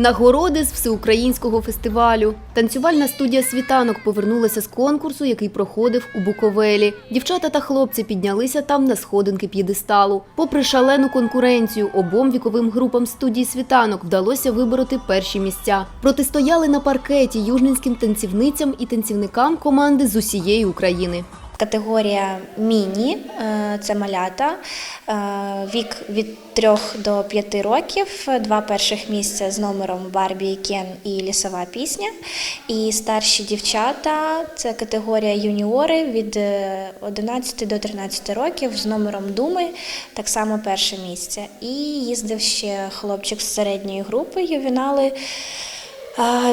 Нагороди з всеукраїнського фестивалю. Танцювальна студія світанок повернулася з конкурсу, який проходив у Буковелі. Дівчата та хлопці піднялися там на сходинки п'єдесталу. Попри шалену конкуренцію, обом віковим групам студії світанок вдалося вибороти перші місця. Протистояли на паркеті южненським танцівницям і танцівникам команди з усієї України. Категорія міні е, це малята, е, вік від 3 до 5 років, два перших місця з номером Барбі Кен і лісова пісня. І старші дівчата це категорія юніори від е, 11 до 13 років з номером Думи, так само перше місце. І їздив ще хлопчик з середньої групи ювінали.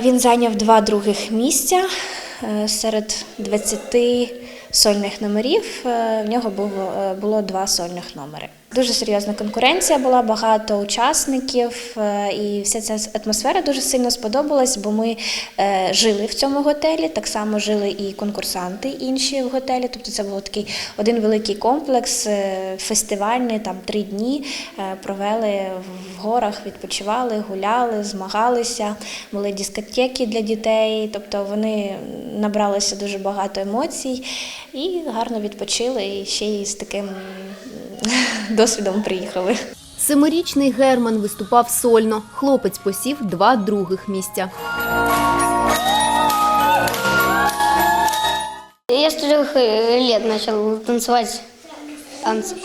Він зайняв два других місця е, серед 20 сольних номерів. е, В нього було, е, було два сольних номери. Дуже серйозна конкуренція була, багато учасників, е, і вся ця атмосфера дуже сильно сподобалась, бо ми е, жили в цьому готелі. Так само жили і конкурсанти інші в готелі. Тобто це був такий один великий комплекс, е, фестивальний, там три дні провели в горах, відпочивали, гуляли, змагалися, були дискотеки для дітей. Тобто вони набралися дуже багато емоцій і гарно відпочили, і ще й з таким досвідом приїхали. Семирічний Герман виступав сольно. Хлопець посів два других місця. Я с трех э, лет начал танцевать танцы.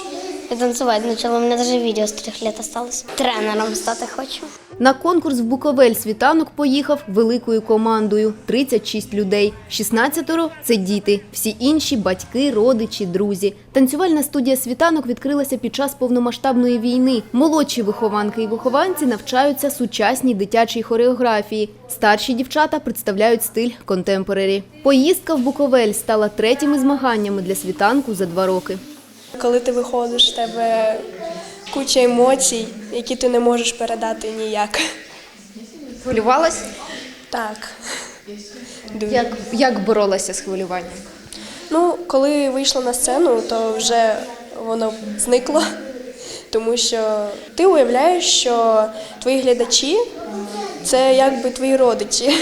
И танцевать начал. У меня даже видео с трех лет осталось. Тренером стати хочу. На конкурс в Буковель світанок поїхав великою командою 36 людей. 16 – це діти, всі інші батьки, родичі, друзі. Танцювальна студія світанок відкрилася під час повномасштабної війни. Молодші вихованки і вихованці навчаються сучасній дитячій хореографії. Старші дівчата представляють стиль контемпорарі. Поїздка в Буковель стала третіми змаганнями для світанку за два роки. Коли ти виходиш, в тебе куча емоцій, які ти не можеш передати ніяк. Хвилювалась? Так. Дуже. Як, як боролася з хвилюванням? Ну, коли вийшла на сцену, то вже воно зникло, тому що ти уявляєш, що твої глядачі це якби твої родичі,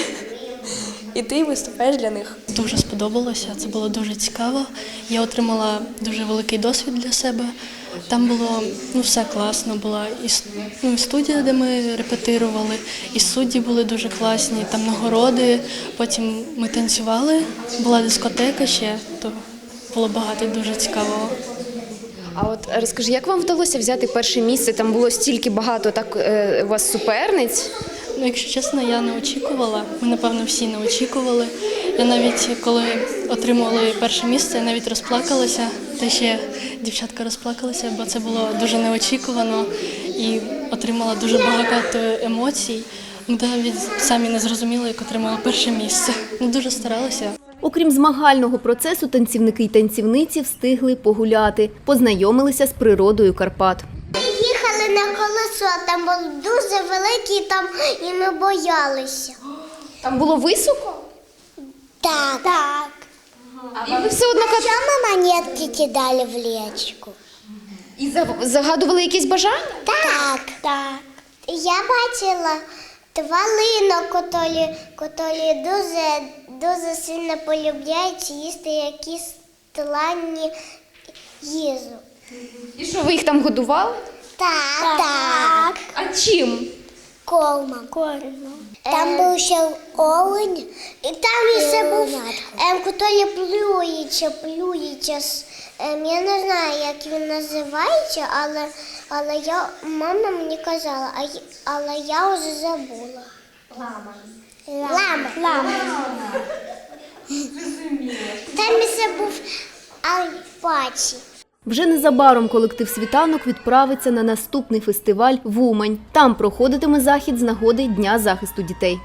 і ти виступаєш для них. Дуже сподобалося, це було дуже цікаво. Я отримала дуже великий досвід для себе. Там було ну, все класно. Була і, ну, студія, де ми репетирували, і судді були дуже класні, там нагороди. Потім ми танцювали, була дискотека ще, то було багато дуже цікавого. А от розкажи, як вам вдалося взяти перше місце? Там було стільки багато так е, у вас суперниць. Ну, якщо чесно, я не очікувала. Ми, напевно, всі не очікували. Я навіть коли отримували перше місце, я навіть розплакалася. Та ще дівчатка розплакалася, бо це було дуже неочікувано і отримала дуже багато емоцій. Навіть самі не зрозуміли, як отримала перше місце. Ну, дуже старалася. Окрім змагального процесу, танцівники й танцівниці встигли погуляти, познайомилися з природою Карпат. На колесо, там був дуже великий там і ми боялися. Там було високо? Так. Так. І ви все одно кат- Що ми монетки кидали в річку? і за- загадували якісь бажання? Так. Так. Я бачила тваринок, котрі, котрі дуже, дуже сильно полюбляють їсти якісь тланні їжу. І що ви їх там годували? Так. Так. А чим? Кормом. Кормом. Там був ще олень, і там ще був ем, котрий плюється, плюється. Ем, я не знаю, як він називається, але, але я, мама мені казала, а, й- але я вже забула. Лама. Лама. Лама. Там ще був Альпачі. Вже незабаром колектив світанок відправиться на наступний фестиваль в Умань. Там проходитиме захід з нагоди Дня захисту дітей.